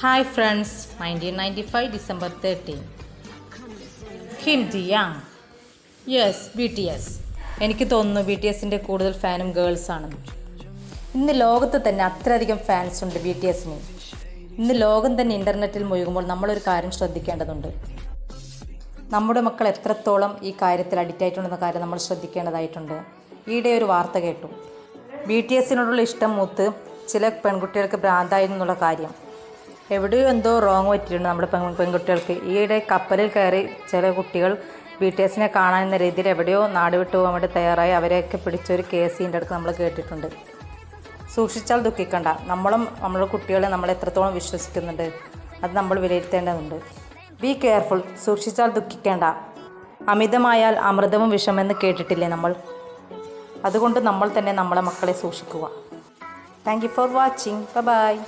Hi friends nineteen ninety five December thirteen ഹിന്ദിയാ yes B T S എനിക്ക് തോന്നുന്നു B T എസിന്റെ കൂടുതൽ ഫാനും ഗേൾസ് ആണെന്ന് ഇന്ന് ലോകത്ത് തന്നെ അത്രയധികം ഫാൻസ് ഉണ്ട് ബി ടി എസിന് ഇന്ന് ലോകം തന്നെ ഇന്റർനെറ്റിൽ മുഴുകുമ്പോൾ നമ്മളൊരു കാര്യം ശ്രദ്ധിക്കേണ്ടതുണ്ട്. നമ്മുടെ മക്കൾ എത്രത്തോളം ഈ കാര്യത്തിൽ അഡിക്റ്റ് ആയിട്ടുണ്ടെന്ന കാര്യം നമ്മൾ ശ്രദ്ധിക്കേണ്ടതായിട്ടുണ്ട്. ഈയിടെ ഒരു വാർത്ത കേട്ടു. ബി ടി എസിനോടുള്ള ഇഷ്ടം മൂത്ത് ചില പെൺകുട്ടികൾക്ക് ഭ്രാന്തായിരുന്നുള്ള കാര്യം. എവിടെയോ എന്തോ റോങ് പറ്റിയിട്ടുണ്ട് നമ്മുടെ പെൺ പെൺകുട്ടികൾക്ക്. ഈയിടെ കപ്പലിൽ കയറി ചില കുട്ടികൾ ബി ടി എസിനെ കാണാൻ എന്ന രീതിയിൽ എവിടെയോ നാട് വിട്ടു പോകാൻ വേണ്ടി തയ്യാറായി. അവരെയൊക്കെ പിടിച്ചൊരു കേസ് ഇതിന്റെ അടുത്ത് നമ്മൾ കേട്ടിട്ടുണ്ട്. സൂക്ഷിച്ചാൽ ദുഃഖിക്കണ്ട. നമ്മളും നമ്മുടെ കുട്ടികളെ നമ്മൾ എത്രത്തോളം വിശ്വസിക്കുന്നുണ്ട് അത് നമ്മൾ വിലയിരുത്തേണ്ടതുണ്ട്. ബി കെയർഫുൾ സൂക്ഷിച്ചാൽ ദുഃഖിക്കേണ്ട. അമിതമായാൽ അമൃതവും വിഷമെന്ന് കേട്ടിട്ടില്ലേ നമ്മൾ? അതുകൊണ്ട് നമ്മൾ തന്നെ നമ്മളെ മക്കളെ സൂക്ഷിക്കുക. Thank you for watching bye